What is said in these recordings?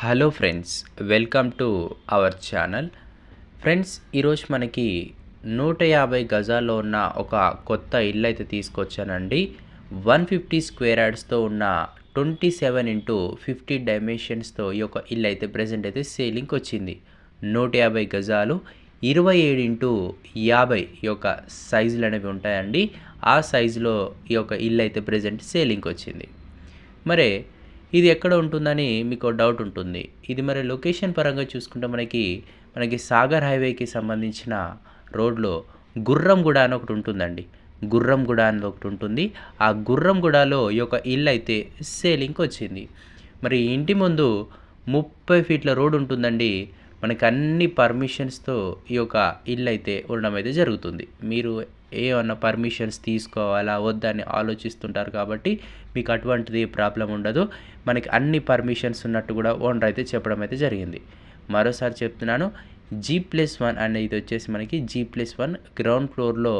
Hello friends welcome to our channel friends ఈరోజు మనకి నూట యాభై గజాల్లో ఉన్న ఒక కొత్త ఇల్లు అయితే తీసుకొచ్చానండి. వన్ ఫిఫ్టీ స్క్వేర్ యార్డ్స్తో ఉన్న ట్వంటీ సెవెన్ ఇంటూ ఫిఫ్టీ డైమెన్షన్స్తో ఈ యొక్క ఇల్లు అయితే ప్రజెంట్ అయితే సేలింగ్కి వచ్చింది. నూట యాభై గజాలు ఇరవై ఏడు ఇంటూ యాభై ఈ యొక్క సైజులు అనేవి ఉంటాయండి. ఆ సైజులో ఈ యొక్క ఇల్లు అయితే ప్రజెంట్ సేలింగ్కి వచ్చింది. మరి ఇది ఎక్కడ ఉంటుందని మీకు డౌట్ ఉంటుంది. ఇది మరి లొకేషన్ పరంగా చూసుకుంటే మనకి మనకి సాగర్ హైవేకి సంబంధించిన రోడ్లో గుర్రంగూడ అని ఒకటి ఉంటుందండి. గుర్రంగూడ అని ఒకటి ఉంటుంది. ఆ గుర్రంగూడలో ఈ యొక్క ఇల్లు అయితే సేలింగ్కి వచ్చింది. మరి ఇంటి ముందు ముప్పై ఫీట్ల రోడ్ ఉంటుందండి. మనకి అన్ని పర్మిషన్స్తో ఈ యొక్క ఇల్లు అయితే ఉండడం అయితే జరుగుతుంది. మీరు ఏమన్నా పర్మిషన్స్ తీసుకోవాలా వద్దని ఆలోచిస్తుంటారు కాబట్టి మీకు అటువంటిది ప్రాబ్లం ఉండదు. మనకి అన్ని పర్మిషన్స్ ఉన్నట్టు కూడా ఓనర్ అయితే చెప్పడం అయితే జరిగింది. మరోసారి చెప్తున్నాను జీ ప్లస్ వన్ అనేది వచ్చేసి మనకి జీ ప్లస్ వన్ గ్రౌండ్ ఫ్లోర్లో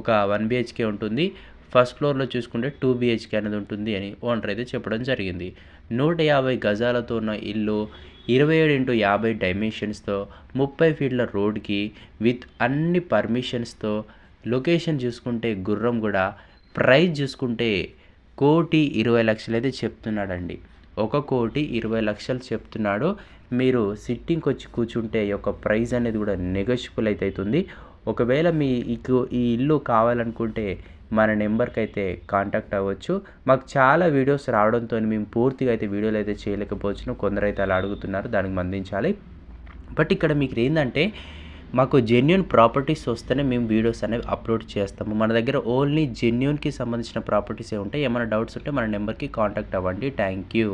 ఒక వన్ బిహెచ్కే ఉంటుంది. ఫస్ట్ ఫ్లోర్లో చూసుకుంటే టూ బిహెచ్కే అనేది ఉంటుంది అని ఓనర్ అయితే చెప్పడం జరిగింది. నూట యాభై గజాలతో ఉన్న ఇల్లు ఇరవై ఏడు ఇంటూ యాభై డైమెన్షన్స్తో ముప్పై ఫీట్ల రోడ్కి విత్ అన్ని పర్మిషన్స్తో లొకేషన్ చూసుకుంటే గుర్రం కూడా ప్రైజ్ చూసుకుంటే కోటి ఇరవై లక్షలు అయితే చెప్తున్నాడండి. ఒక కోటి ఇరవై లక్షలు చెప్తున్నాడు. మీరు సిట్టింగ్కి వచ్చి కూర్చుంటే యొక్క ప్రైజ్ అనేది కూడా నెగోషియబుల్ అయితే అవుతుంది. ఒకవేళ మీకు ఈ ఇల్లు కావాలనుకుంటే మన నెంబర్కి అయితే కాంటాక్ట్ అవ్వచ్చు. మాకు చాలా వీడియోస్ రావడంతో మేము పూర్తిగా అయితే వీడియోలు అయితే చేయలేకపోవచ్చు కొందరు అయితే అలా అడుగుతున్నారు దానికి మందించాలి. బట్ ఇక్కడ మీకు ఏంటంటే మాకు జెన్యున్ ప్రాపర్టీస్ వస్తేనే మేము వీడియోస్ అనేవి అప్లోడ్ చేస్తాము. మన దగ్గర ఓన్లీ జెన్యున్కి సంబంధించిన ప్రాపర్టీసే ఉంటాయి? ఏమైనా డౌట్స్ ఉంటే మన నెంబర్కి కాంటాక్ట్ అవ్వండి. Thank you